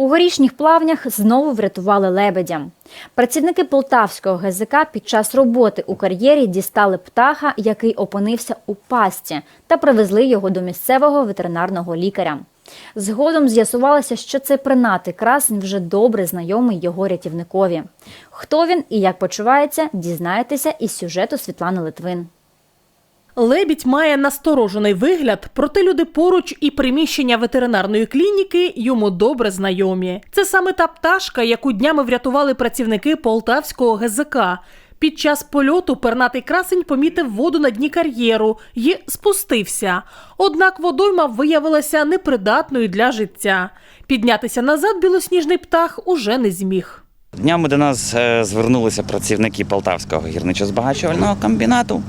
У горішніх плавнях знову врятували лебедя. Працівники Полтавського ГЗК під час роботи у кар'єрі дістали птаха, який опинився у пастці, та привезли його до місцевого ветеринарного лікаря. Згодом з'ясувалося, що це принатий красень вже добре знайомий його рятівникові. Хто він і як почувається, дізнаєтеся із сюжету Світлани Литвин. Лебідь має насторожений вигляд, проте люди поруч і приміщення ветеринарної клініки йому добре знайомі. Це саме та пташка, яку днями врятували працівники Полтавського ГЗК. Під час польоту пернатий красень помітив воду на дні кар'єру і спустився. Однак водойма виявилася непридатною для життя. Піднятися назад білосніжний птах уже не зміг. Днями до нас е, звернулися працівники Полтавського гірничо-збагачувального комбінату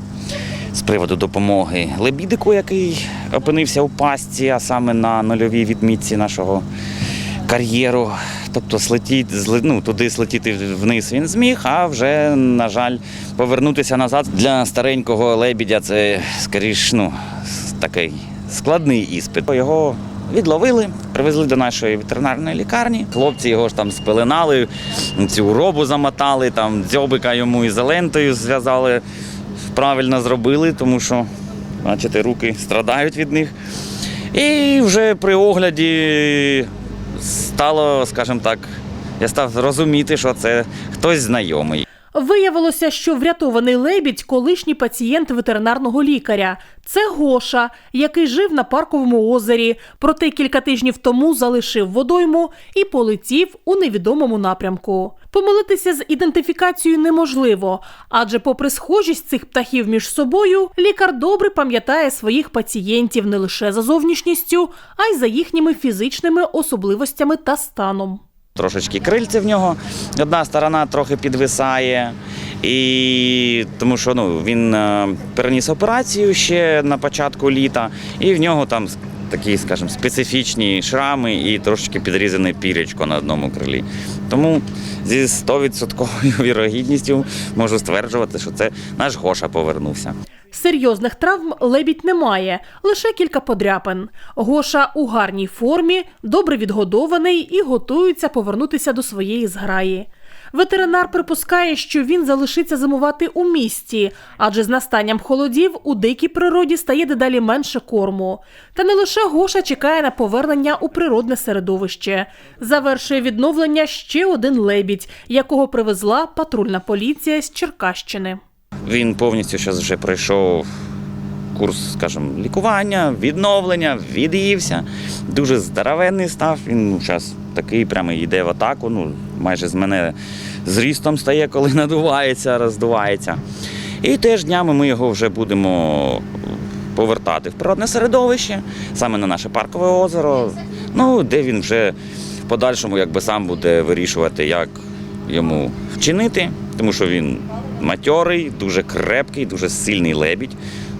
з приводу допомоги лебідику, який опинився у пастці, а саме на нульовій відмітці нашого кар'єру. Тобто слетіть, ну, туди слетіти вниз він зміг, а вже, на жаль, повернутися назад для старенького лебідя це скоріш ну, такий складний іспит. Його відловили, привезли до нашої ветеринарної лікарні. Хлопці його ж там спеленали, цю робу замотали, там дзьобика йому ізолентою зв'язали. Правильно зробили, тому що, бачите, руки страдають від них. І вже при огляді стало, скажімо так, я став розуміти, що це хтось знайомий. Виявилося, що врятований лебідь колишній пацієнт ветеринарного лікаря. Це Гоша, який жив на парковому озері, проте кілька тижнів тому залишив водойму і полетів у невідомому напрямку. Помилитися з ідентифікацією неможливо, адже, попри схожість цих птахів між собою, лікар добре пам'ятає своїх пацієнтів не лише за зовнішністю, а й за їхніми фізичними особливостями та станом. Трошечки крильце в нього, одна сторона трохи підвисає. І тому що ну, він е, переніс операцію ще на початку літа, і в нього там такі, скажімо, специфічні шрами і трошечки підрізане пірячко на одному крилі. Тому зі 100% вірогідністю можу стверджувати, що це наш Гоша повернувся. Серйозних травм лебідь не має, лише кілька подряпин. Гоша у гарній формі, добре відгодований і готується повернутися до своєї зграї. Ветеринар припускає, що він залишиться зимувати у місті, адже з настанням холодів у дикій природі стає дедалі менше корму. Та не лише Гоша чекає на повернення у природне середовище. Завершує відновлення ще один лебідь, якого привезла патрульна поліція з Черкащини. Він повністю зараз вже пройшов курс, скажімо, лікування, відновлення, від'ївся. Дуже здоровенний став. Він зараз такий прямо йде в атаку. Ну, майже з мене зрістом стає, коли надувається, роздувається. І теж днями ми його вже будемо повертати в природне середовище, саме на наше паркове озеро, ну, де він вже в подальшому якби сам буде вирішувати, як йому вчинити, тому що він матьорий, дуже крепкий, дуже сильний лебідь.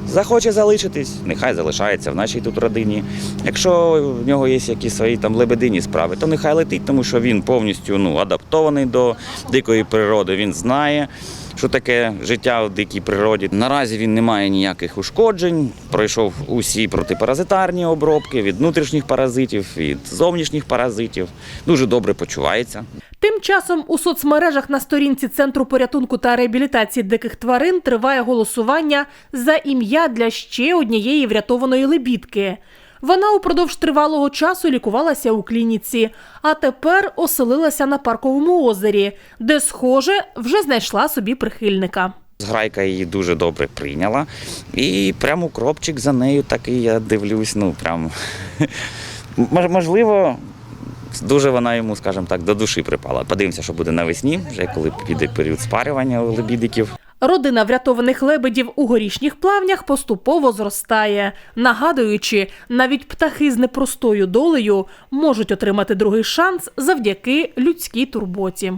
Захоче залишитись, нехай залишається в нашій тут родині. Якщо в нього є якісь свої там лебедині справи, то нехай летить, тому що він повністю ну, адаптований до дикої природи. Він знає, що таке життя в дикій природі. Наразі він не має ніяких ушкоджень, пройшов усі протипаразитарні обробки від внутрішніх паразитів, від зовнішніх паразитів. Дуже добре почувається. Тим часом у соцмережах на сторінці Центру порятунку та реабілітації диких тварин триває голосування за ім'я для ще однієї врятованої лебідки. Вона упродовж тривалого часу лікувалася у клініці, а тепер оселилася на парковому озері, де, схоже, вже знайшла собі прихильника. Зграйка її дуже добре прийняла. І прямо кропчик за нею такий, я дивлюсь, ну прям можливо, дуже вона йому, скажімо так, до душі припала. Подивимося, що буде навесні, вже коли піде період спарювання лебідиків. Родина врятованих лебедів у горішніх плавнях поступово зростає, нагадуючи, навіть птахи з непростою долею можуть отримати другий шанс завдяки людській турботі.